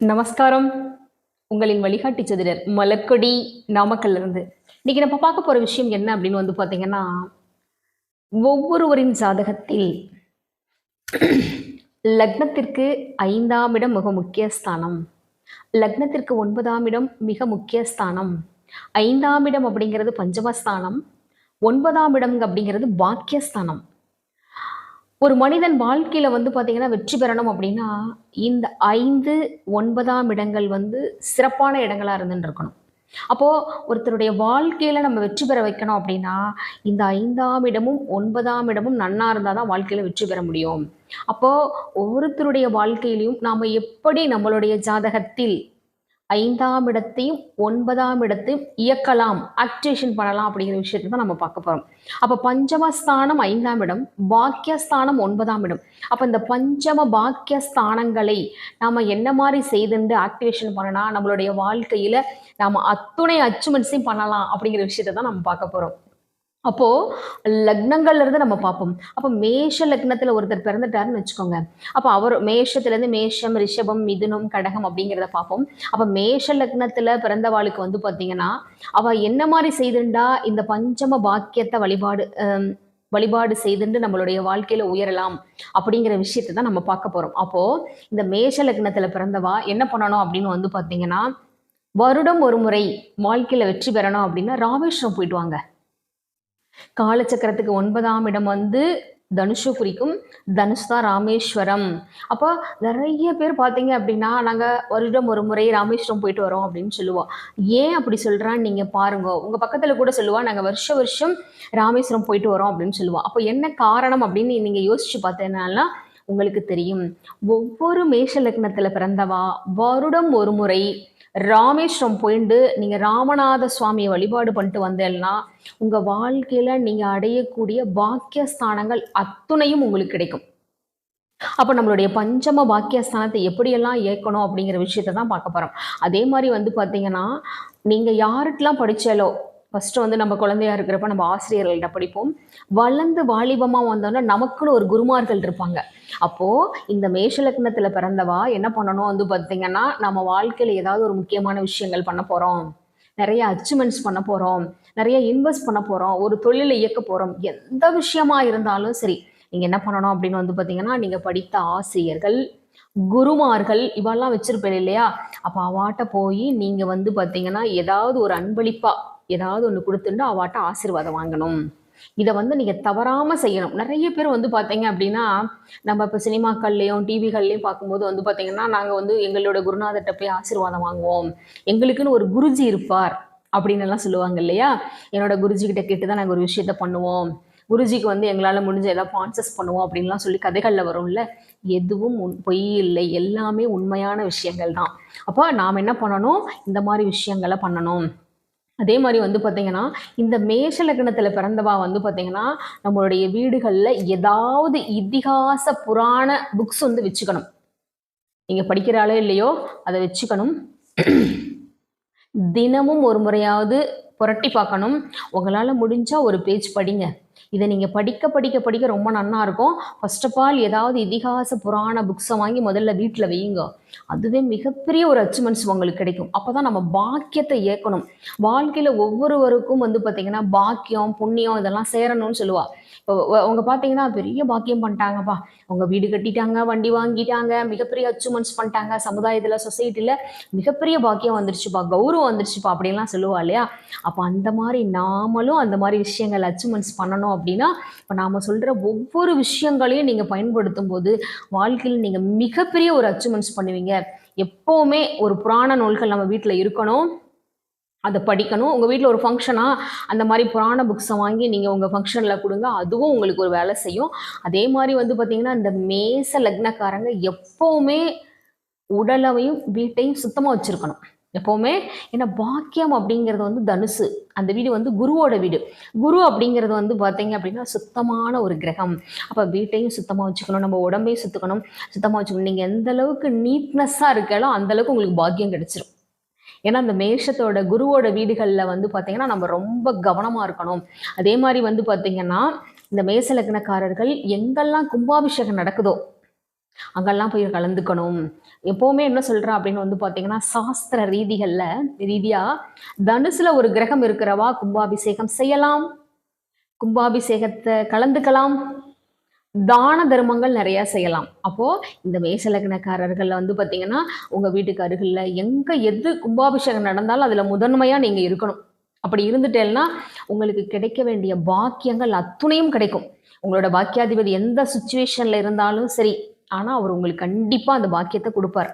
நமஸ்காரம். உங்களின் வழிகாட்டி சதிரர் மலக்கொடி நாமக்கல்ல இருந்து இன்னைக்கு நம்ம பார்க்க போற விஷயம் என்ன அப்படின்னு வந்து பார்த்தீங்கன்னா ஒவ்வொருவரின் ஜாதகத்தில் லக்னத்திற்கு ஐந்தாம் இடம் மிக முக்கிய ஸ்தானம். லக்னத்திற்கு ஒன்பதாம் இடம் மிக முக்கிய ஸ்தானம். ஐந்தாம் இடம் அப்படிங்கிறது பஞ்சமஸ்தானம். ஒன்பதாம் இடம் அப்படிங்கிறது பாக்கியஸ்தானம். ஒரு மனிதன் வாழ்க்கையில் வந்து பார்த்திங்கன்னா வெற்றி பெறணும் அப்படின்னா இந்த ஐந்து ஒன்பதாம் இடங்கள் வந்து சிறப்பான இடங்களாக இருந்துட்டு இருக்கணும். அப்போது ஒருத்தருடைய வாழ்க்கையில் நம்ம வெற்றி பெற வைக்கணும் அப்படின்னா இந்த ஐந்தாம் இடமும் ஒன்பதாம் இடமும் நன்னா இருந்தால் தான் வாழ்க்கையில் வெற்றி பெற முடியும். அப்போ ஒவ்வொருத்தருடைய வாழ்க்கையிலையும் நாம் எப்படி நம்மளுடைய ஜாதகத்தில் ஐந்தாம் இடத்தையும் ஒன்பதாம் இடத்தையும் இயக்கலாம். ஆக்டிவேஷன் பண்ணலாம் அப்படிங்கிற விஷயத்தை தான் நம்ம பார்க்க போகிறோம் அப்போ பஞ்சமஸ்தானம் ஐந்தாம் இடம் பாக்கியஸ்தானம் ஒன்பதாம் இடம். அப்போ இந்த பஞ்சம பாக்கிய ஸ்தானங்களை என்ன மாதிரி செய்துண்டு ஆக்டிவேஷன் பண்ணலாம்? நம்மளுடைய வாழ்க்கையில் நாம் அத்துணை அச்சுமெண்ட்ஸையும் பண்ணலாம் அப்படிங்கிற விஷயத்தை தான் நம்ம பார்க்க போகிறோம் அப்போ லக்னங்கள்ல இருந்து நம்ம பார்ப்போம். அப்போ மேஷ லக்னத்துல ஒருத்தர் பிறந்துட்டாருன்னு வச்சுக்கோங்க. அப்போ அவர் மேஷத்துல இருந்து மேஷம் ரிஷபம் மிதுனம் கடகம் அப்படிங்கிறத பார்ப்போம். அப்போ மேஷ லக்னத்துல பிறந்தவாளுக்கு வந்து பாத்தீங்கன்னா அவ என்ன மாதிரி செய்துண்டா? இந்த பஞ்சம பாக்கியத்தை வழிபாடு வழிபாடு செய்துண்டு நம்மளுடைய வாழ்க்கையில உயரலாம் அப்படிங்கிற விஷயத்தை தான் நம்ம பார்க்க போறோம். அப்போ இந்த மேஷ லக்னத்துல பிறந்தவா என்ன பண்ணணும் அப்படின்னு வந்து பாத்தீங்கன்னா வருடம் ஒரு முறை வாழ்க்கையில வெற்றி பெறணும் அப்படின்னா ராமேஸ்வரம் போயிட்டு வாங்க. காலச்சக்கரத்துக்கு ஒன்பதாம் இடம் வந்து தனுஷு குறிக்கும் தனுஷ் தான் ராமேஸ்வரம். அப்போ நிறைய பேர் பார்த்தீங்க அப்படின்னா நாங்கள் வருடம் ஒரு முறை ராமேஸ்வரம் போயிட்டு வரோம் அப்படின்னு சொல்லுவோம் ஏன் அப்படி சொல்கிறான்னு நீங்கள் பாருங்க. உங்கள் பக்கத்தில் கூட சொல்லுவா நாங்கள் வருஷ வருஷம் ராமேஸ்வரம் போயிட்டு வரோம் அப்படின்னு சொல்லுவோம் அப்போ என்ன காரணம் அப்படின்னு நீங்கள் யோசிச்சு பார்த்தீங்கன்னா உங்களுக்கு தெரியும். ஒவ்வொரு மேஷ லக்னத்தில் பிறந்தவா வருடம் ஒரு முறை ராமேஸ்வரம் போயிட்டு நீங்கள் ராமநாத சுவாமியை வழிபாடு பண்ணிட்டு வந்தேன்னா உங்கள் வாழ்க்கையில் நீங்கள் அடையக்கூடிய பாக்கியஸ்தானங்கள் அத்துணையும் உங்களுக்கு கிடைக்கும். அப்போ நம்மளுடைய பஞ்சம பாக்கியஸ்தானத்தை எப்படியெல்லாம் இயக்கணும் அப்படிங்கிற விஷயத்தை தான் பார்க்க போகிறோம் அதே மாதிரி வந்து பார்த்தீங்கன்னா நீங்கள் யாருக்கெல்லாம் படித்தாலோ ஃபஸ்ட்டு வந்து நம்ம குழந்தையா இருக்கிறப்ப நம்ம ஆசிரியர்கள்ட்ட படிப்போம். வளர்ந்து வாலிபமாக வந்தோன்னா நமக்குன்னு ஒரு குருமார்கள் இருப்பாங்க. அப்போது இந்த மேஷலக்னத்தில் பிறந்தவா என்ன பண்ணணும்? வந்து பார்த்தீங்கன்னா நம்ம வாழ்க்கையில் ஏதாவது ஒரு முக்கியமான விஷயங்கள் பண்ண போகிறோம் நிறைய அச்சீவ்மெண்ட்ஸ் பண்ண போகிறோம் நிறைய இன்வெஸ்ட் பண்ண போகிறோம் ஒரு தொழிலை இயக்க போகிறோம் எந்த விஷயமா இருந்தாலும் சரி நீங்கள் என்ன பண்ணணும் அப்படின்னு வந்து பார்த்தீங்கன்னா நீங்கள் படித்த ஆசிரியர்கள் குருமார்கள் இவெல்லாம் வச்சிருப்பேன் இல்லையா? அப்போ அவாட்ட போய் நீங்கள் வந்து பார்த்தீங்கன்னா ஏதாவது ஒரு அன்பளிப்பாக ஏதாவது ஒன்று கொடுத்துட்டு அவாட்ட ஆசீர்வாதம் வாங்கணும். இதை வந்து நீங்கள் தவறாமல் செய்யணும். நிறைய பேர் வந்து பார்த்தீங்க அப்படின்னா நம்ம இப்போ சினிமாக்கள்லேயும் டிவிகள்லேயும் பார்க்கும்போது வந்து பார்த்தீங்கன்னா நாங்கள் வந்து எங்களோட குருநாதர்கிட்ட போய் ஆசீர்வாதம் வாங்குவோம். எங்களுக்குன்னு ஒரு குருஜி இருப்பார் அப்படின்னு எல்லாம் சொல்லுவாங்க இல்லையா? என்னோட குருஜி கிட்ட கேட்டு தான் நாங்கள் ஒரு விஷயத்த பண்ணுவோம். குருஜிக்கு வந்து எங்களால் முடிஞ்ச ஏதாவது ஸ்பான்சர்ஸ் பண்ணுவோம் அப்படின்லாம் சொல்லி கதைகளில் வரும்ல? எதுவும் பொய் இல்லை. எல்லாமே உண்மையான விஷயங்கள் தான். அப்போ நாம் என்ன பண்ணணும்? இந்த மாதிரி விஷயங்களை பண்ணணும். அதே மாதிரி வந்து பார்த்தீங்கன்னா இந்த மேஷ லக்னத்தில் பிறந்தவா வந்து பார்த்தீங்கன்னா நம்மளுடைய வீடுகளில் ஏதாவது இதிகாச புராண புக்ஸ் வந்து வச்சுக்கணும். நீங்கள் படிக்கிறாளோ இல்லையோ அதை வச்சுக்கணும். தினமும் ஒரு முறையாவது புரட்டி பார்க்கணும். உங்களால் முடிஞ்சால் ஒரு பேஜ் படிங்க. இதை நீங்கள் படிக்க படிக்க படிக்க ரொம்ப நன்னா இருக்கும். ஃபர்ஸ்ட் ஆஃப் ஆல் ஏதாவது இதிகாச புராண புக்ஸை வாங்கி முதல்ல வீட்டில் வையுங்க. அதுவே மிகப்பெரிய ஒரு அச்சீவ்மெண்ட்ஸ் உங்களுக்கு கிடைக்கும். அப்போ தான் நம்ம பாக்கியத்தை இயக்கணும். வாழ்க்கையில் ஒவ்வொருவருக்கும் வந்து பார்த்திங்கன்னா பாக்கியம் புண்ணியம் இதெல்லாம் சேரணும்னு சொல்லுவாள் இப்போ அவங்க பார்த்தீங்கன்னா பெரிய பாக்கியம் பண்ணிட்டாங்கப்பா. அவங்க வீடு கட்டிட்டாங்க வண்டி வாங்கிட்டாங்க மிகப்பெரிய அச்சீவ்மெண்ட்ஸ் பண்ணிட்டாங்க. சமுதாயத்தில் சொசைட்டியில் மிகப்பெரிய பாக்கியம் வந்துருச்சுப்பா கௌரவம் வந்துருச்சுப்பா அப்படின்லாம் சொல்லுவா இல்லையா? அப்போ அந்த மாதிரி நாமளும் அந்த மாதிரி விஷயங்கள் அச்சீவ்மெண்ட்ஸ் பண்ணணும் அப்படின்னா இப்போ நாம் சொல்கிற ஒவ்வொரு விஷயங்களையும் நீங்கள் பயன்படுத்தும் போது வாழ்க்கையில் நீங்கள் மிகப்பெரிய ஒரு அச்சீவ்மெண்ட்ஸ் பண்ணுவீங்க. எப்போவுமே ஒரு புராண நூல்கள் நம்ம வீட்டில் இருக்கணும். அதை படிக்கணும். உங்கள் வீட்டில் ஒரு ஃபங்க்ஷனாக அந்த மாதிரி புராண புக்ஸை வாங்கி நீங்கள் உங்கள் ஃபங்க்ஷனில் கொடுங்க. அதுவும் உங்களுக்கு ஒரு வேலை செய்யும். அதே மாதிரி வந்து பார்த்திங்கன்னா இந்த மேச லக்னக்காரங்க எப்போவுமே உடலவையும் வீட்டையும் சுத்தமாக வச்சுருக்கணும். எப்போவுமே ஏன்னா பாக்கியம் அப்படிங்கிறது வந்து தனுசு. அந்த வீடு வந்து குருவோட வீடு. குரு அப்படிங்கிறது வந்து பார்த்தீங்க அப்படின்னா சுத்தமான ஒரு கிரகம். அப்போ வீட்டையும் சுத்தமாக வச்சுக்கணும். நம்ம உடம்பையும் சுத்துக்கணும். சுத்தமாக வச்சுக்கணும். நீங்கள் எந்த அளவுக்கு நீட்னஸ்ஸாக இருக்காலோ அந்த அளவுக்கு உங்களுக்கு பாக்கியம் கிடச்சிரும். ஏன்னா அந்த மேஷத்தோட குருவோட வீடுகளில் வந்து பார்த்தீங்கன்னா நம்ம ரொம்ப கவனமாக இருக்கணும். அதே மாதிரி வந்து பார்த்தீங்கன்னா இந்த மேச லக்னக்காரர்கள் எங்கெல்லாம் கும்பாபிஷேகம் நடக்குதோ அங்கெல்லாம் போய் கலந்துக்கணும். எப்போவுமே என்ன சொல்கிறேன் அப்படின்னு வந்து பார்த்தீங்கன்னா சாஸ்திர ரீதிகளில் ரீதியாக தனுசுல ஒரு கிரகம் இருக்கிறவா கும்பாபிஷேகம் செய்யலாம். கும்பாபிஷேகத்தை கலந்துக்கலாம். தான தர்மங்கள் நிறையா செய்யலாம். அப்போ இந்த மேசலக்னக்காரர்கள் வந்து பார்த்தீங்கன்னா உங்க வீட்டுக்கு அருகில் எங்க எது கும்பாபிஷேகம் நடந்தாலும் அதுல முதன்மையா நீங்க இருக்கணும். அப்படி இருந்துட்டேன்னா உங்களுக்கு கிடைக்க வேண்டிய பாக்கியங்கள் அத்துணையும் கிடைக்கும். உங்களோட பாக்கியாதிபதி எந்த சுச்சுவேஷன்ல இருந்தாலும் சரி ஆனா அவர் உங்களுக்கு கண்டிப்பா அந்த பாக்கியத்தை கொடுப்பார்.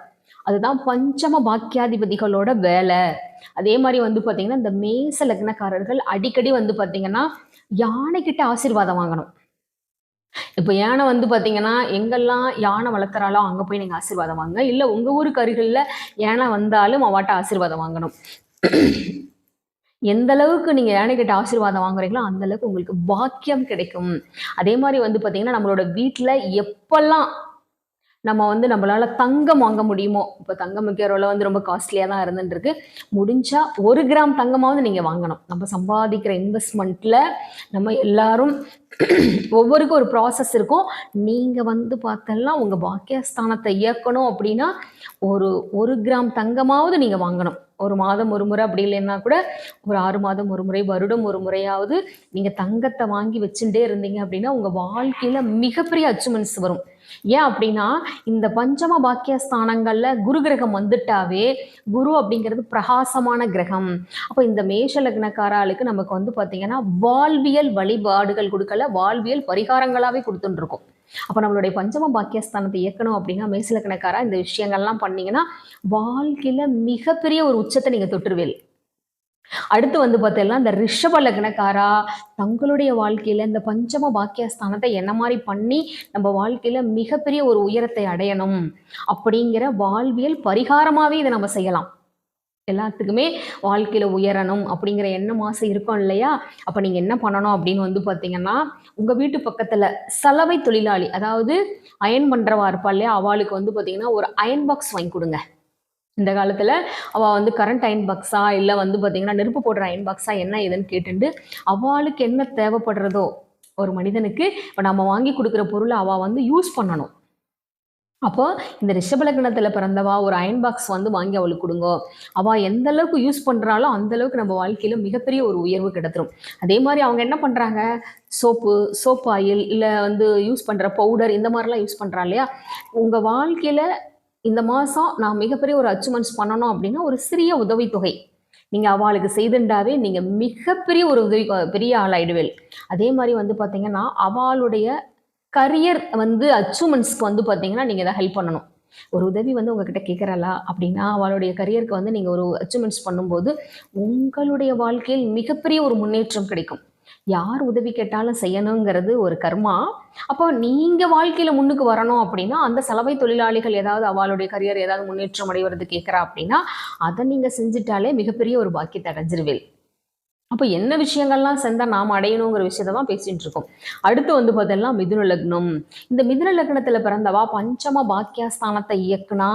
அதுதான் பஞ்சம பாக்கியாதிபதிகளோட வேலை. அதே மாதிரி வந்து பார்த்தீங்கன்னா இந்த மேச லக்னக்காரர்கள் அடிக்கடி வந்து பார்த்தீங்கன்னா யானைக்கிட்ட ஆசீர்வாதம் வாங்கணும். இப்போ யானை வந்து பார்த்தீங்கன்னா எங்கெல்லாம் யானை வளர்த்துறாலோ அங்கே போய் நீங்கள் ஆசீர்வாதம் வாங்க இல்லை உங்கள் ஊருக்கு அருகில் யானை வந்தாலும் அவாட்ட ஆசீர்வாதம் வாங்கணும். எந்த அளவுக்கு நீங்கள் கிட்ட ஆசீர்வாதம் வாங்குறீங்களோ அந்த அளவுக்கு உங்களுக்கு பாக்கியம் கிடைக்கும். அதே மாதிரி வந்து பார்த்தீங்கன்னா நம்மளோட வீட்டில் எப்பெல்லாம் நம்ம வந்து நம்மளால தங்கம் வாங்க முடியுமோ? இப்போ தங்கம் விற்கிறவள வந்து ரொம்ப காஸ்ட்லியாக தான் இருந்துட்டுருக்கு. முடிஞ்சால் ஒரு கிராம் தங்கமாவது நீங்கள் வாங்கணும். நம்ம சம்பாதிக்கிற இன்வெஸ்ட்மெண்ட்டில் நம்ம எல்லாரும் ஒவ்வொருக்கும் ஒரு ப்ராசஸ் இருக்கும். நீங்கள் வந்து பார்த்தெல்லாம் உங்கள் பாக்கியஸ்தானத்தை இயக்கணும் அப்படின்னா ஒரு ஒரு கிராம் தங்கமாவது நீங்கள் வாங்கணும். ஒரு மாதம் ஒரு முறை அப்படி இல்லைன்னா கூட ஒரு ஆறு மாதம் ஒரு முறை வருடம் ஒரு முறையாவது நீங்கள் தங்கத்தை வாங்கி வச்சுட்டே இருந்தீங்க அப்படின்னா உங்கள் வாழ்க்கையில் மிகப்பெரிய அச்சீவ்மெண்ட்ஸ் வரும். ஏன் அப்படின்னா இந்த பஞ்சம பாக்கியஸ்தானங்கள்ல குரு கிரகம் வந்துட்டாவே குரு அப்படிங்கிறது பிரகாசமான கிரகம். அப்போ இந்த மேஷ லக்னக்காராளுக்கு நமக்கு வந்து பார்த்தீங்கன்னா வாழ்வியல் வழிபாடுகள் கொடுக்கல வாழ்வியல் பரிகாரங்களாகவே கொடுத்துட்டுருக்கோம். அப்போ நம்மளுடைய பஞ்சம பாக்கியஸ்தானத்தை இயக்கணும் அப்படின்னா மேசலக்கணக்காரா இந்த விஷயங்கள்லாம் பண்ணீங்கன்னா வாழ்க்கையில மிகப்பெரிய ஒரு உச்சத்தை நீங்க தொட்டுருவேல் அடுத்து வந்து பார்த்தீங்கன்னா இந்த ரிஷப லக்னக்காரா தங்களுடைய வாழ்க்கையில இந்த பஞ்சம பாக்கியஸ்தானத்தை என்ன மாதிரி பண்ணி நம்ம வாழ்க்கையில மிகப்பெரிய ஒரு உயரத்தை அடையணும் அப்படிங்கிற வாழ்வியல் பரிகாரமாவே இதை நம்ம செய்யலாம். எல்லாத்துக்குமே வாழ்க்கையில் உயரணும் அப்படிங்கிற எண்ணம் ஆசை இருக்கும் இல்லையா? அப்போ நீங்கள் என்ன பண்ணணும் அப்படின்னு வந்து பார்த்தீங்கன்னா உங்கள் வீட்டு பக்கத்தில் சலவை தொழிலாளி அதாவது அயன் பண்ணுறவா இருப்பா இல்லையா? அவளுக்கு வந்து பார்த்தீங்கன்னா ஒரு அயன் பாக்ஸ் வாங்கி கொடுங்க. இந்த காலத்தில் அவள் வந்து கரண்ட் அயன் பாக்ஸா இல்லை வந்து பார்த்தீங்கன்னா நெருப்பு போடுற அயன் பாக்ஸா என்ன ஏதுன்னு கேட்டுட்டு அவளுக்கு என்ன தேவைப்படுறதோ ஒரு மனிதனுக்கு இப்போ நம்ம வாங்கி கொடுக்குற பொருளை அவள் வந்து யூஸ் பண்ணணும். அப்போ இந்த ரிஷபலக்கணத்தில் பிறந்தவா ஒரு அயன் பாக்ஸ் வந்து வாங்கி அவளுக்கு கொடுங்க. அவள் எந்த அளவுக்கு யூஸ் பண்ணுறாளோ அந்தளவுக்கு நம்ம வாழ்க்கையில் மிகப்பெரிய ஒரு உயர்வு கிடத்துரும். அதே மாதிரி அவங்க என்ன பண்ணுறாங்க சோப்பு சோப் ஆயில் இல்லை வந்து யூஸ் பண்ணுற பவுடர் இந்த மாதிரிலாம் யூஸ் பண்ணுறா இல்லையா? உங்கள் வாழ்க்கையில் இந்த மாதம் நான் மிகப்பெரிய ஒரு அச்சீவ்மெண்ட்ஸ் பண்ணணும் அப்படின்னா ஒரு சிறிய உதவித்தொகை. நீங்கள் அவளுக்கு செய்துண்டாவே நீங்கள் மிகப்பெரிய ஒரு உதவி பெரிய ஆளாயிடுவேல் அதே மாதிரி வந்து பார்த்தீங்கன்னா அவளுடைய கரியர் வந்து அச்சீவ்மெண்ட்ஸ்க்கு வந்து பார்த்தீங்கன்னா நீங்கள் இதை ஹெல்ப் பண்ணணும். ஒரு உதவி வந்து உங்ககிட்ட கேட்குறாளா அப்படின்னா அவளுடைய கரியருக்கு வந்து நீங்கள் ஒரு அச்சீவ்மெண்ட்ஸ் பண்ணும்போது உங்களுடைய வாழ்க்கையில் மிகப்பெரிய ஒரு முன்னேற்றம் கிடைக்கும். யார் உதவி கேட்டாலும் செய்யணுங்கிறது ஒரு கர்மா. அப்போ நீங்கள் வாழ்க்கையில் முன்னுக்கு வரணும் அப்படின்னா அந்த சலவை தொழிலாளிகள் ஏதாவது அவளுடைய கரியர் ஏதாவது முன்னேற்றம் அடைவது கேட்குறா அப்படின்னா அதை நீங்கள் செஞ்சுட்டாலே மிகப்பெரிய ஒரு பாக்கியத்தை அடைஞ்சிருவேன் அப்போ என்ன விஷயங்கள்லாம் செஞ்சால் நாம் அடையணுங்கிற விஷயத்த தான் பேசிட்டு இருக்கோம். அடுத்து வந்து பார்த்தீங்கன்னா மிதுன லக்னம். இந்த மிதுன லக்னத்தில் பிறந்தவா பஞ்சம பாக்கியஸ்தானத்தை இயக்குனா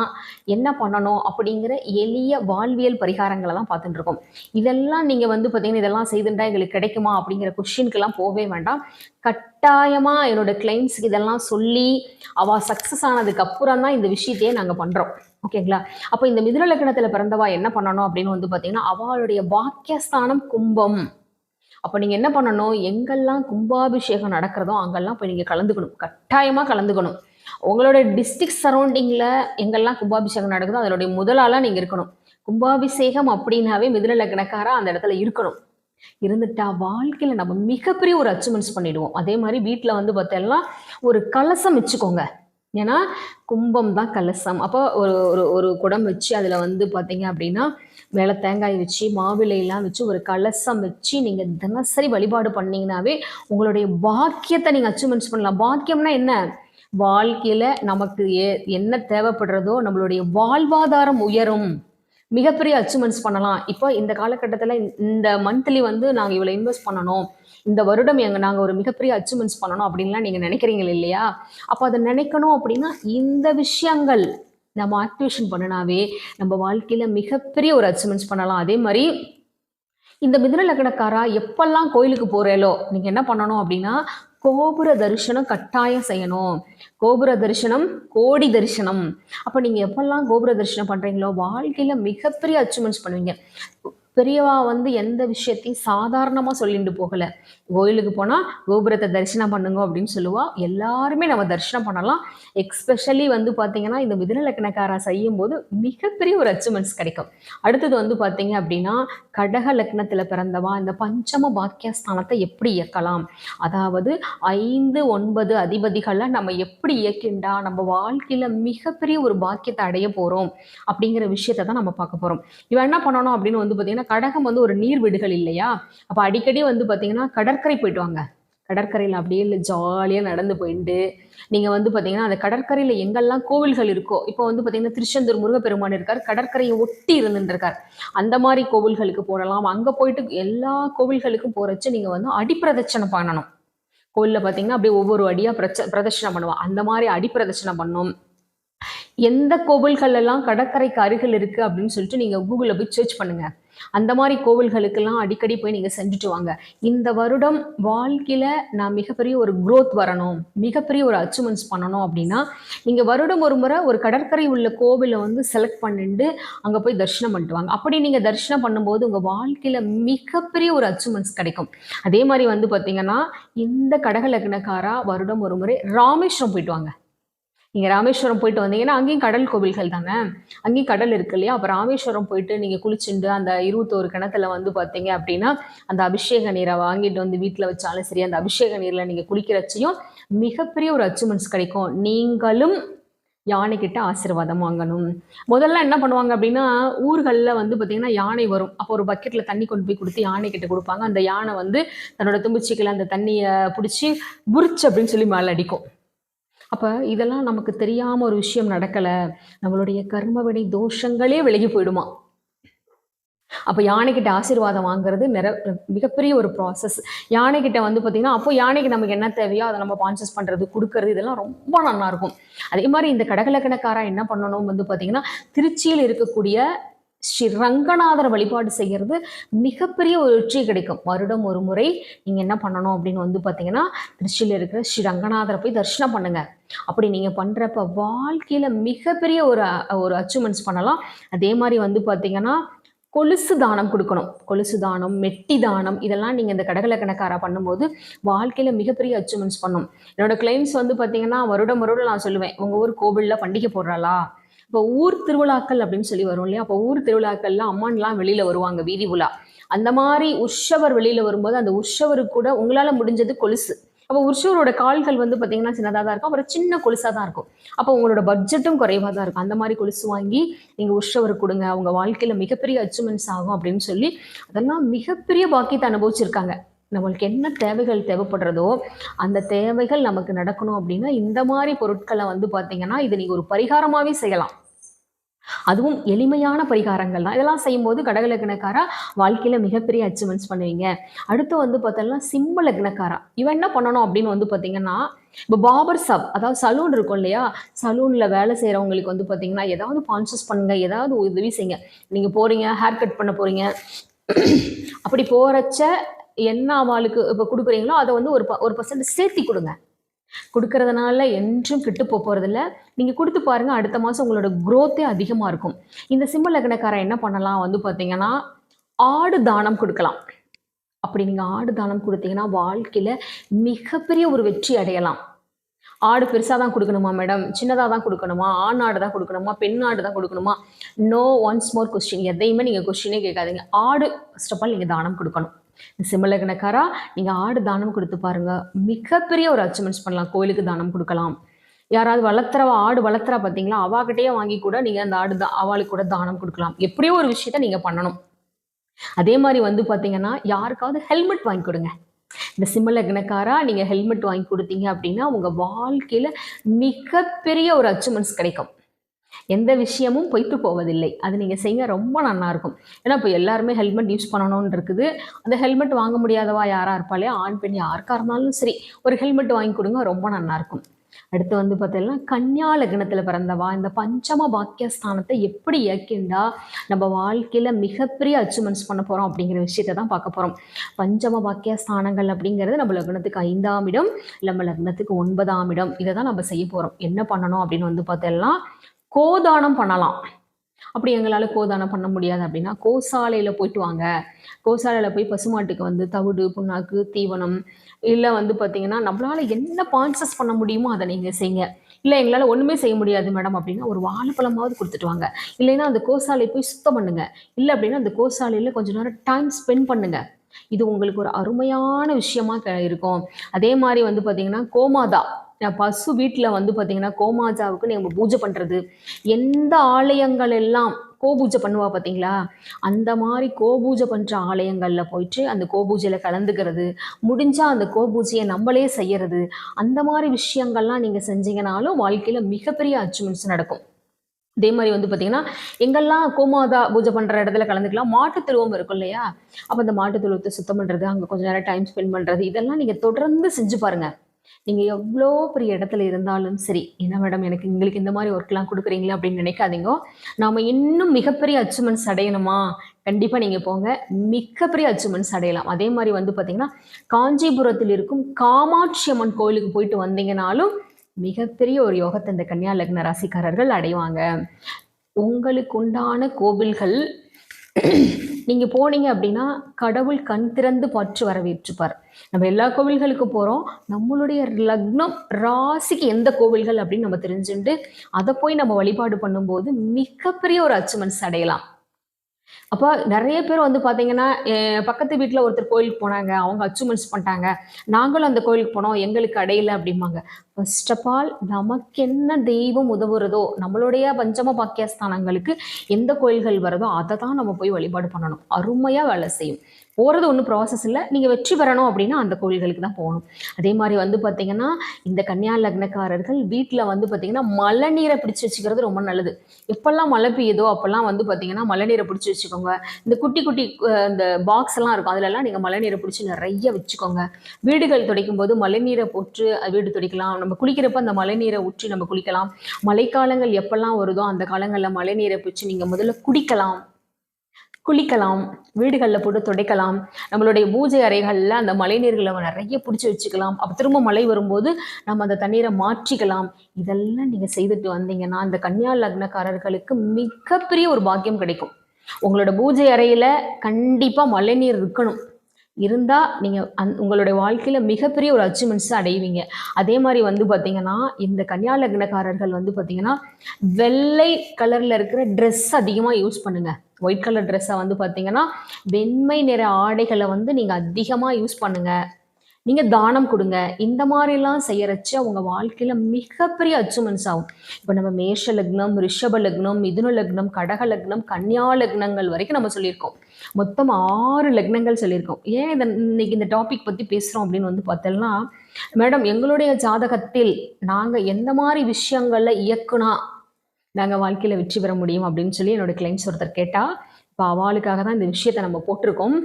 என்ன பண்ணணும் அப்படிங்கிற எளிய வாழ்வியல் பரிகாரங்களை தான் பார்த்துட்டு இருக்கோம். இதெல்லாம் நீங்கள் வந்து பார்த்தீங்கன்னா இதெல்லாம் செய்துட்டா எங்களுக்கு கிடைக்குமா அப்படிங்கிற கொஷினுக்கெல்லாம் போகவே வேண்டாம். கட்டாயமாக என்னோட கிளைண்ட்ஸுக்கு இதெல்லாம் சொல்லி அவள் சக்ஸஸ் ஆனதுக்கு அப்புறம் தான் இந்த விஷயத்தையே நாங்கள் பண்ணுறோம் ஓகேங்களா? அப்போ இந்த மிதுன லக்னத்தில் பிறந்தவா என்ன பண்ணணும் அப்படின்னு வந்து பார்த்தீங்கன்னா அவளுடைய பாக்கியஸ்தானம் கும்பம். அப்போ நீங்கள் என்ன பண்ணணும்? எங்கெல்லாம் கும்பாபிஷேகம் நடக்கிறதோ அங்கெல்லாம் போய் நீங்கள் கலந்துக்கணும். கட்டாயமாக கலந்துக்கணும். உங்களோட டிஸ்ட்ரிக்ட் சரௌண்டிங்கில் எங்கெல்லாம் கும்பாபிஷேகம் நடக்குதோ அதனுடைய முதலாளாக நீங்கள் இருக்கணும். கும்பாபிஷேகம் அப்படின்னாவே மிதுன லக்னக்காரா அந்த இடத்துல இருக்கணும். இருந்துட்டா வாழ்க்கையில் நம்ம மிகப்பெரிய ஒரு அச்சீவ்மெண்ட்ஸ் பண்ணிடுவோம். அதே மாதிரி வீட்டில் வந்து பார்த்தோம்னா ஒரு கலசம் வச்சுக்கோங்க. ஏன்னா கும்பம் தான் கலசம். அப்போ ஒரு ஒரு ஒரு குடம் வச்சு அதில் வந்து பார்த்தீங்க அப்படின்னா மேலே தேங்காய் வச்சு மாவிலையெல்லாம் வச்சு ஒரு கலசம் வச்சு நீங்கள் தினசரி வழிபாடு பண்ணிங்கனாவே உங்களுடைய பாக்கியத்தை நீங்கள் அச்சீவ்மெண்ட்ஸ் பண்ணலாம். பாக்கியம்னா என்ன? வாழ்க்கையில் நமக்கு ஏ என்ன தேவைப்படுறதோ நம்மளுடைய வாழ்வாதாரம் உயரும். மிகப்பெரிய அச்சீவ்மெண்ட்ஸ் பண்ணலாம். இப்போ இந்த காலகட்டத்தில் இந்த மந்த்லி வந்து நாங்கள் இவ்வளோ இன்வெஸ்ட் பண்ணணும். இந்த வருடம் எங்கள் நாங்கள் ஒரு மிகப்பெரிய அச்சீவ்மெண்ட்ஸ் பண்ணணும் அப்படின்லாம் நீங்கள் நினைக்கிறீங்க இல்லையா? அப்போ அதை நினைக்கணும் அப்படின்னா இந்த விஷயங்கள் நம்ம ஆக்டிவேஷன் பண்ணினாவே நம்ம வாழ்க்கையில் மிகப்பெரிய ஒரு அச்சீவ்மெண்ட்ஸ் பண்ணலாம். அதே மாதிரி இந்த மிதுன லக்னக்காரா எப்பெல்லாம் கோயிலுக்கு போகிறேலோ நீங்கள் என்ன பண்ணணும் அப்படின்னா கோபுர தரிசனம் கட்டாயம் செய்யணும். கோபுர தரிசனம் கோடி தரிசனம். அப்போ நீங்கள் எப்பெல்லாம் கோபுர தரிசனம் பண்ணுறீங்களோ வாழ்க்கையில் மிகப்பெரிய அச்சீவ்மெண்ட்ஸ் பண்ணுவீங்க. பெரியவா வந்து எந்த விஷயத்தையும் சாதாரணமாக சொல்லிட்டு போகலை. கோயிலுக்கு போனால் கோபுரத்தை தரிசனம் பண்ணுங்க அப்படின்னு சொல்லுவா. எல்லாருமே நம்ம தரிசனம் பண்ணலாம். எக்ஸ்பெஷலி வந்து பார்த்தீங்கன்னா இந்த மிதுன செய்யும் போது மிகப்பெரிய ஒரு அச்சீவ்மெண்ட்ஸ் கிடைக்கும். அடுத்தது வந்து பார்த்தீங்க அப்படின்னா கடக லக்னத்தில் பிறந்தவா இந்த பஞ்சம பாக்கியஸ்தானத்தை எப்படி இயக்கலாம்? அதாவது ஐந்து ஒன்பது அதிபதிகளை நம்ம எப்படி இயக்கிண்டா நம்ம வாழ்க்கையில் மிகப்பெரிய ஒரு பாக்கியத்தை அடைய போகிறோம் அப்படிங்கிற விஷயத்தை தான் நம்ம பார்க்க போகிறோம் இவன் என்ன பண்ணணும் அப்படின்னு வந்து பார்த்தீங்கன்னா கடகம் வந்து ஒரு நீர் வீடுகள் இல்லையா? அப்போ அடிக்கடி வந்து பார்த்தீங்கன்னா கடற்கரை போயிட்டு வாங்க. கடற்கரையில் அப்படியே இல்லை ஜாலியாக நடந்து போயிட்டு நீங்கள் வந்து பார்த்தீங்கன்னா அந்த கடற்கரையில் எங்கெல்லாம் கோவில்கள் இருக்கோ இப்போ வந்து பார்த்தீங்கன்னா திருச்செந்தூர் முருகப்பெருமான் இருக்கார் கடற்கரையை ஒட்டி இருந்துருக்கார். அந்த மாதிரி கோவில்களுக்கு போடலாம் அங்கே போயிட்டு எல்லா கோவில்களுக்கும் போகிறச்சு நீங்கள் வந்து அடிப்பிரதட்சணை பண்ணணும். கோவிலில் பார்த்தீங்கன்னா அப்படியே ஒவ்வொரு அடியாக பிரச்ச பிரதட்சணை பண்ணுவோம் அந்த மாதிரி அடிப்பிரதட்சணை பண்ணும். எந்த கோவில்கள் எல்லாம் கடற்கரைக்கு அருகில் இருக்குது அப்படின்னு சொல்லிட்டு நீங்கள் கூகுளில் போய் சர்ச் பண்ணுங்கள் அந்த மாதிரி கோவில்களுக்கெல்லாம் அடிக்கடி போய் நீங்கள் செஞ்சுட்டு வாங்க. இந்த வருடம் வாழ்க்கையில் நான் மிகப்பெரிய ஒரு குரோத் வரணும் மிகப்பெரிய ஒரு அச்சீவ்மெண்ட்ஸ் பண்ணணும் அப்படின்னா நீங்கள் வருடம் ஒரு முறை ஒரு கடற்கரை உள்ள கோவிலை வந்து செலக்ட் பண்ணிட்டு அங்கே போய் தரிசனம் பண்ணிட்டு வாங்க. அப்படி நீங்கள் தரிசனம் பண்ணும்போது உங்கள் வாழ்க்கையில் மிகப்பெரிய ஒரு அச்சீவ்மெண்ட்ஸ் கிடைக்கும். அதே மாதிரி வந்து பார்த்தீங்கன்னா இந்த கடக லக்னக்காரா வருடம் ஒரு முறை ராமேஸ்வரம் போயிட்டு வாங்க. நீங்கள் ராமேஸ்வரம் போயிட்டு வந்தீங்கன்னா அங்கேயும் கடல் கோவில்கள் தானே? அங்கேயும் கடல் இருக்கு இல்லையா? அப்போ ராமேஸ்வரம் போயிட்டு நீங்கள் குளிச்சுட்டு அந்த இருபத்தோரு கிணத்துல வந்து பார்த்தீங்க அப்படின்னா அந்த அபிஷேக நீரை வாங்கிட்டு வந்து வீட்டில் வச்சாலும் சரி அந்த அபிஷேக நீரில் நீங்கள் குளிக்கிறச்சையும் மிகப்பெரிய ஒரு அச்சீவ்மெண்ட்ஸ் கிடைக்கும். நீங்களும் யானைக்கிட்ட ஆசீர்வாதம் வாங்கணும். முதல்ல என்ன பண்ணுவாங்க அப்படின்னா ஊர்களில் வந்து பார்த்தீங்கன்னா யானை வரும். அப்போ ஒரு பக்கெட்டில் தண்ணி கொண்டு போய் கொடுத்து யானை கிட்ட கொடுப்பாங்க. அந்த யானை வந்து தன்னோட தும்பிச்சிக்கில் அந்த தண்ணியை பிடிச்சி புரிச்சு அப்படின்னு சொல்லி மேலே அடிக்கும். அப்போ இதெல்லாம் நமக்கு தெரியாமல் ஒரு விஷயம் நடக்கலை. நம்மளுடைய கர்மவினை தோஷங்களே விலகி போயிடுமா? அப்போ யானைக்கிட்ட ஆசீர்வாதம் வாங்குறது நிற மிகப்பெரிய ஒரு ப்ராசஸ் யானைக்கிட்ட வந்து பார்த்திங்கன்னா அப்போ யானைக்கு நமக்கு என்ன தேவையோ அதை நம்ம பான்சஸ் பண்ணுறது கொடுக்கறது இதெல்லாம் ரொம்ப நல்லாயிருக்கும் அதே மாதிரி இந்த கடகலக்கணக்காரா என்ன பண்ணணும் வந்து பார்த்திங்கன்னா திருச்சியில் இருக்கக்கூடிய ஸ்ரீ ரங்கநாதர் வழிபாடு செய்கிறது மிகப்பெரிய ஒரு வெற்றி கிடைக்கும். வருடம் ஒரு முறை நீங்கள் என்ன பண்ணணும் அப்படின்னு வந்து பார்த்தீங்கன்னா திருச்சியில் இருக்கிற ஸ்ரீ ரங்கநாதரை போய் தரிசனம் பண்ணுங்க. அப்படி நீங்கள் பண்ணுறப்ப வாழ்க்கையில் மிகப்பெரிய ஒரு ஒரு அச்சீவ்மெண்ட்ஸ் பண்ணலாம். அதே மாதிரி வந்து பார்த்தீங்கன்னா கொலுசு தானம் கொடுக்கணும். கொலுசு தானம் மெட்டி தானம் இதெல்லாம் நீங்கள் இந்த கடகலக்கணக்காரா பண்ணும்போது வாழ்க்கையில் மிகப்பெரிய அச்சீவ்மெண்ட்ஸ் பண்ணும். என்னோட கிளைம்ஸ் வந்து பார்த்தீங்கன்னா வருடம் வருடம் நான் சொல்லுவேன் உங்கள் ஊர் கோவிலில் பண்டிகை போடுறாளா? இப்போ ஊர் திருவிழாக்கள் அப்படின்னு சொல்லி வரும் இல்லையா? அப்போ ஊர் திருவிழாக்கள்ல அம்மான்லாம் வெளியில் வருவாங்க வீதி உலா. அந்த மாதிரி உற்சவர் வெளியில் வரும்போது அந்த உற்சவருக்கு கூட உங்களால் முடிஞ்சது கொலுசு. அப்போ உற்சவரோட கால்கள் வந்து பார்த்தீங்கன்னா சின்னதாக தான் இருக்கும். அப்புறம் சின்ன கொலுசாக தான் இருக்கும். அப்போ உங்களோட பட்ஜெட்டும் குறைவாக தான் இருக்கும். அந்த மாதிரி கொலுசு வாங்கி நீங்கள் உற்சவருக்கு கொடுங்க. அவங்க வாழ்க்கையில் மிகப்பெரிய அச்சீவ்மெண்ட்ஸ் ஆகும் அப்படின்னு சொல்லி அதெல்லாம் மிகப்பெரிய பாக்கியத்தை அனுபவிச்சிருக்காங்க. நம்மளுக்கு என்ன தேவைகள் தேவைப்படுறதோ அந்த தேவைகள் நமக்கு நடக்கணும் அப்படின்னா இந்த மாதிரி பொருட்களை வந்து பார்த்தீங்கன்னா இது நீங்கள் ஒரு பரிகாரமாகவே செய்யலாம். அதுவும் எளிமையான பரிகாரங்கள் தான். இதெல்லாம் செய்யும்போது கடகலக்னக்காரா வாழ்க்கையில் மிகப்பெரிய அச்சீவ்மெண்ட்ஸ் பண்ணுவீங்க. அடுத்து வந்து பார்த்தோம்னா சிம்ம லக்னக்காரா. இவன் என்ன பண்ணணும் அப்படின்னு வந்து பார்த்தீங்கன்னா இப்போ பாபர் சப் அதாவது சலூன் இருக்கும் இல்லையா? சலூனில் வேலை செய்கிறவங்களுக்கு வந்து பார்த்தீங்கன்னா ஏதாவது பான்சஸ் பண்ணுங்க ஏதாவது உதவி செய்யுங்க. நீங்கள் போகிறீங்க ஹேர் கட் பண்ண போகிறீங்க அப்படி போகிறச்ச என்ன அவளுக்கு இப்போ கொடுக்குறீங்களோ அதை வந்து ஒரு ப- ஒரு பர்சன்ட் சேர்த்தி கொடுங்க. கொடுக்கறதுனால என்றும் கிட்டு போக போகிறதில்ல நீங்கள் கொடுத்து பாருங்கள் அடுத்த மாதம் உங்களோட குரோத்தே அதிகமாக இருக்கும். இந்த சிம்ம லக்னக்காரன் என்ன பண்ணலாம் வந்து பார்த்தீங்கன்னா ஆடு தானம் கொடுக்கலாம். அப்படி நீங்கள் ஆடு தானம் கொடுத்தீங்கன்னா வாழ்க்கையில் மிகப்பெரிய ஒரு வெற்றி அடையலாம். ஆடு பெருசாக தான் கொடுக்கணுமா மேடம் சின்னதாக தான் கொடுக்கணுமா? ஆண் ஆடு தான் கொடுக்கணுமா? பெண் ஆடு தான் கொடுக்கணுமா? நோ ஒன்ஸ் மோர் கொஸ்டின் எதையுமே நீங்கள் கொஸ்டினே கேட்காதீங்க. ஆடு ஃபஸ்ட் ஆஃப் ஆல் நீங்கள் தானம் கொடுக்கணும். சிம்மலகனக்காரா நீங்கள் ஆடு தானம் கொடுத்து பாருங்க. மிகப்பெரிய ஒரு அச்சீவ்மெண்ட்ஸ் பண்ணலாம். கோயிலுக்கு தானம் கொடுக்கலாம். யாராவது வளர்த்துறவா ஆடு வளர்த்துறா பார்த்தீங்களா? அவாகிட்டே வாங்கி கூட நீங்கள் அந்த ஆடு தா அவளுக்கு கூட தானம் கொடுக்கலாம். எப்படியோ ஒரு விஷயத்த நீங்கள் பண்ணணும். அதே மாதிரி வந்து பார்த்தீங்கன்னா யாருக்காவது ஹெல்மெட் வாங்கி கொடுங்க. இந்த சிம்மலக்னக்காரா நீங்கள் ஹெல்மெட் வாங்கி கொடுத்தீங்க அப்படின்னா உங்கள் வாழ்க்கையில் மிகப்பெரிய ஒரு அச்சீவ்மெண்ட்ஸ் கிடைக்கும். எந்த விஷயமும் போயிட்டு போவதில்லை. அது நீங்கள் செய்ய ரொம்ப நல்லாயிருக்கும் ஏன்னா இப்போ எல்லாருமே ஹெல்மெட் யூஸ் பண்ணணும்னு இருக்குது. அந்த ஹெல்மெட் வாங்க முடியாதவா யாராக இருப்பாளே? ஆண் பெண் யாருக்காக இருந்தாலும் சரி ஒரு ஹெல்மெட் வாங்கி கொடுங்க ரொம்ப நல்லாயிருக்கும் அடுத்து வந்து பார்த்தீங்கன்னா கன்னியா லக்னத்தில் பிறந்தவா? இந்த பஞ்சம பாக்கியஸ்தானத்தை எப்படி இயக்கிண்டா? நம்ம வாழ்க்கையில் மிகப்பெரிய அச்சீவ்மெண்ட்ஸ் பண்ண போகிறோம் அப்படிங்கிற விஷயத்தை தான் பார்க்க போகிறோம் பஞ்சம பாக்கியஸ்தானங்கள் அப்படிங்கிறது நம்ம லக்னத்துக்கு ஐந்தாம் இடம் நம்ம லக்னத்துக்கு ஒன்பதாம் இடம். இதை தான் நம்ம செய்ய போகிறோம் என்ன பண்ணணும் அப்படின்னு வந்து பார்த்தீங்கன்னா கோதானம் பண்ணலாம். அப்படி எங்களால் கோதானம் பண்ண முடியாது அப்படின்னா கோசாலையில் போயிட்டு வாங்க. கோசாலையில் போய் பசுமாட்டுக்கு வந்து தவிடு புண்ணாக்கு தீவனம் இல்லை வந்து பார்த்தீங்கன்னா நம்மளால் என்ன பான்சஸ் பண்ண முடியுமோ அதை நீங்கள் செய்யுங்க இல்லை எங்களால் ஒன்றுமே செய்ய முடியாது மேடம் அப்படின்னா ஒரு வாழைப்பழமாவது கொடுத்துட்டு வாங்க. இல்லைன்னா அந்த கோசாலையை போய் சுத்தம் பண்ணுங்க. இல்லை அப்படின்னா அந்த கோசாலையில் கொஞ்ச நேரம் டைம் ஸ்பெண்ட் பண்ணுங்க. இது உங்களுக்கு ஒரு அருமையான விஷயமா இருக்கும். அதே மாதிரி வந்து பார்த்தீங்கன்னா கோமாதா. பசு வீட்டில் வந்து பார்த்தீங்கன்னா கோமாதாவுக்கு நம்ம பூஜை பண்ணுறது எந்த ஆலயங்கள் எல்லாம் கோபூஜை பண்ணுவா பார்த்தீங்களா அந்த மாதிரி கோபூஜை பண்ணுற ஆலயங்களில் போயிட்டு அந்த கோபூஜையில் கலந்துக்கிறது முடிஞ்சால் அந்த கோபூஜையை நம்மளே செய்யறது அந்த மாதிரி விஷயங்கள்லாம் நீங்கள் செஞ்சீங்கனாலும் வாழ்க்கையில் மிகப்பெரிய அச்சீவ்மெண்ட்ஸ் நடக்கும். அதே மாதிரி வந்து பார்த்தீங்கன்னா எங்கெல்லாம் கோமாதா பூஜை பண்ணுற இடத்துல கலந்துக்கலாம் மாட்டுத் தொழுவம் இருக்கும் இல்லையா? அப்போ அந்த மாட்டுத் தொழுவத்தை சுத்தம் பண்ணுறது அங்கே கொஞ்சம் நேரம் டைம் ஸ்பெண்ட் பண்ணுறது இதெல்லாம் நீங்கள் தொடர்ந்து செஞ்சு பாருங்கள் நீங்கள் எவ்வளோ பெரிய இடத்துல இருந்தாலும் சரி என்ன மேடம் எனக்கு எங்களுக்கு இந்த மாதிரி ஒர்க்லாம் கொடுக்குறீங்களா அப்படின்னு நினைக்காதீங்க. நாம் இன்னும் மிகப்பெரிய அச்சீவ்மெண்ட்ஸ் அடையணுமா? கண்டிப்பாக நீங்கள் போங்க. மிகப்பெரிய அச்சீவ்மெண்ட்ஸ் அடையலாம். அதே மாதிரி வந்து பார்த்திங்கன்னா காஞ்சிபுரத்தில் இருக்கும் காமாட்சி அம்மன் கோயிலுக்கு போயிட்டு வந்தீங்கனாலும் மிகப்பெரிய ஒரு யோகத்தை இந்த கன்னியா லக்ன ராசிக்காரர்கள் அடைவாங்க. உங்களுக்கு உண்டான கோவில்கள் நீங்கள் போனீங்க அப்படின்னா கடவுள் கண் திறந்து பற்று வரவேற்றுப்பார். நம்ம எல்லா கோவில்களுக்கும் போகிறோம் நம்மளுடைய லக்னம் ராசிக்கு எந்த கோவில்கள் அப்படின்னு நம்ம தெரிஞ்சுட்டு அதை போய் நம்ம வழிபாடு பண்ணும்போது மிகப்பெரிய ஒரு அச்சீவ்மெண்ட்ஸ் அடையலாம். அப்போ நிறைய பேர் வந்து பார்த்தீங்கன்னா பக்கத்து வீட்டில் ஒருத்தர் கோயிலுக்கு போனாங்க அவங்க அச்சீவ்மெண்ட்ஸ் பண்ணிட்டாங்க. நாங்களும் அந்த கோயிலுக்கு போனோம் எங்களுக்கு அடையில அப்படிம்பாங்க. ஃபர்ஸ்ட் ஆஃப் ஆல் நமக்கு என்ன தெய்வம் உதவுறதோ நம்மளுடைய பஞ்சம பாக்கியஸ்தானங்களுக்கு எந்த கோயில்கள் வருதோ அதை தான் நம்ம போய் வழிபாடு பண்ணணும். அருமையாக வேலை செய்யும். போகிறது ஒன்றும் ப்ராசஸ் இல்லை. நீங்கள் வெற்றி பெறணும் அப்படின்னா அந்த கோவில்களுக்கு தான் போகணும். அதே மாதிரி வந்து பார்த்தீங்கன்னா இந்த கன்னியா லக்னக்காரர்கள் வீட்டில் வந்து பார்த்தீங்கன்னா மழை நீரை பிடிச்சி வச்சுக்கிறது ரொம்ப நல்லது. எப்பெல்லாம் மழை பெய்யுதோ அப்போல்லாம் வந்து பார்த்தீங்கன்னா மழை நீரை பிடிச்சி வச்சுக்கோங்க. இந்த குட்டி குட்டி இந்த பாக்ஸ் எல்லாம் இருக்கும். அதுலலாம் நீங்கள் மழை நீரை பிடிச்சி நிறைய வச்சுக்கோங்க. வீடுகள் துடைக்கும் போது மழை நீரை போட்டு வீடு துடைக்கலாம். நம்ம குளிக்கிறப்ப அந்த மழை நீரை ஊற்றி நம்ம குளிக்கலாம். மழைக்காலங்கள் எப்பெல்லாம் வருதோ அந்த காலங்களில் மழை நீரை பிடிச்சி நீங்கள் முதல்ல குடிக்கலாம். குளிக்கலாம் வீடுகளில் போட்டு துடைக்கலாம். நம்மளுடைய பூஜை அறைகளில் அந்த மழைநீர்களை நிறைய பிடிச்சி வச்சுக்கலாம். அப்போ திரும்ப மழை வரும்போது நம்ம அந்த தண்ணீரை மாற்றிக்கலாம். இதெல்லாம் நீங்கள் செய்துட்டு வந்தீங்கன்னா அந்த கன்னியா லக்னக்காரர்களுக்கு மிகப்பெரிய ஒரு பாக்கியம் கிடைக்கும். உங்களோட பூஜை அறையில் கண்டிப்பாக மழைநீர் இருக்கணும். இருந்தால் நீங்கள் அந் உங்களுடைய வாழ்க்கையில் மிகப்பெரிய ஒரு அச்சீவ்மெண்ட்ஸ் அடைவீங்க. அதே மாதிரி வந்து பார்த்தீங்கன்னா இந்த கன்னியா லக்னக்காரர்கள் வந்து பார்த்தீங்கன்னா வெள்ளை கலரில் இருக்கிற ட்ரெஸ் அதிகமாக யூஸ் பண்ணுங்கள் ஒயிட் கலர் ட்ரெஸ்ஸை வந்து பார்த்தீங்கன்னா வெண்மை நிற ஆடைகளை வந்து நீங்கள் அதிகமாக யூஸ் பண்ணுங்கள் நீங்கள் தானம் கொடுங்க. இந்த மாதிரிலாம் செய்யறச்சு அவங்க வாழ்க்கையில் மிகப்பெரிய அச்சீவ்மெண்ட்ஸ் ஆகும். இப்போ நம்ம மேஷ லக்னம் ரிஷப லக்னம் மிதுன லக்னம் கடக லக்னம் கன்னியா லக்னங்கள் வரைக்கும் நம்ம சொல்லியிருக்கோம். மொத்தம் ஆறு லக்னங்கள் சொல்லியிருக்கோம். ஏன் இதை இன்னைக்கு இந்த டாபிக் பற்றி பேசுகிறோம் அப்படின்னு வந்து பார்த்தோம்னா மேடம் எங்களுடைய ஜாதகத்தில் நாங்கள் எந்த மாதிரி விஷயங்களில் இயக்குனா நாங்கள் வாழ்க்கையில் வெற்றி பெற முடியும் அப்படின்னு சொல்லி என்னோட கிளைண்ட்ஸ் ஒருத்தர் கேட்டால் இப்போ அவளுக்காக தான் இந்த விஷயத்தை நம்ம போட்டிருக்கோம்.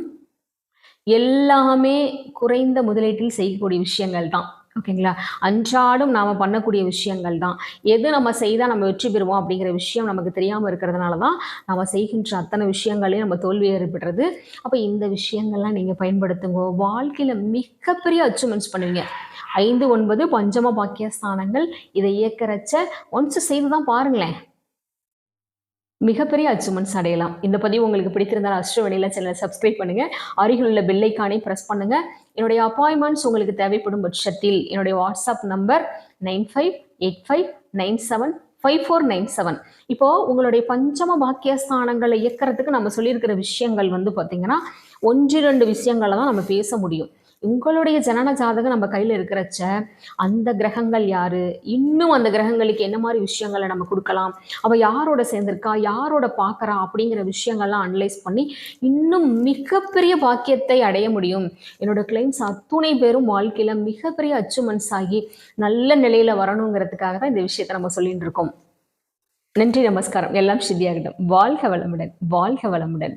எல்லாமே குறைந்த முதலீட்டில் செய்யக்கூடிய விஷயங்கள் தான். ஓகேங்களா? அன்றாடம் நாம் பண்ணக்கூடிய விஷயங்கள் தான். எது நம்ம செய்தால் நம்ம வெற்றி பெறுவோம் அப்படிங்கிற விஷயம் நமக்கு தெரியாமல் இருக்கிறதுனால தான் நம்ம செய்கின்ற அத்தனை விஷயங்களையும் நம்ம தோல்வி ஏற்படுறது அப்போ இந்த விஷயங்கள்லாம் நீங்கள் பயன்படுத்துங்க. வாழ்க்கையில் மிகப்பெரிய அச்சீவ்மெண்ட்ஸ் பண்ணுவீங்க. ஐந்து ஒன்பது பஞ்சம பாக்கியஸ்தானங்கள் இதை இயக்கிறச்ச ஒன்ஸ் செய்து தான் பாருங்களேன். மிகப்பெரிய அச்சீவ்மெண்ட்ஸ் அடையலாம். இந்த பதிவு உங்களுக்கு பிடித்திருந்தால் அஸ்ட்ரோவெளியில் சேனலை சப்ஸ்கிரைப் பண்ணுங்கள் அருகில் உள்ள பெல்லைக்கானே ப்ரெஸ் பண்ணுங்க. என்னுடைய அப்பாயின்மெண்ட்ஸ் உங்களுக்கு தேவைப்படும் பட்சத்தில் என்னுடைய WhatsApp number nine five eight five nine seven five four nine seven. இப்போ உங்களுடைய பஞ்சம பாக்கியஸ்தானங்களை இயக்கிறதுக்கு நம்ம சொல்லியிருக்கிற விஷயங்கள் வந்து பார்த்தீங்கன்னா ஒன்றிரண்டு விஷயங்களை தான் நம்ம பேச முடியும். உங்களுடைய ஜனன ஜாதகம் நம்ம கையில் இருக்கிறச்ச அந்த கிரகங்கள் யாரு? இன்னும் அந்த கிரகங்களுக்கு என்ன மாதிரி விஷயங்களை நம்ம கொடுக்கலாம்? அவள் யாரோட சேர்ந்திருக்கா? யாரோட பார்க்கறா? அப்படிங்கிற விஷயங்கள்லாம் அனலைஸ் பண்ணி இன்னும் மிகப்பெரிய பாக்கியத்தை அடைய முடியும். என்னோட கிளைம்ஸ் அத்துணை பேரும் வாழ்க்கையில் மிகப்பெரிய அச்சீவ்மெண்ட்ஸ் ஆகி நல்ல நிலையில் வரணுங்கிறதுக்காக தான் இந்த விஷயத்தை நம்ம சொல்லிட்டு இருக்கோம். நன்றி நமஸ்காரம். எல்லாம் சித்தியாகட்டும் வாழ்க வளமுடன். வாழ்க வளமுடன்.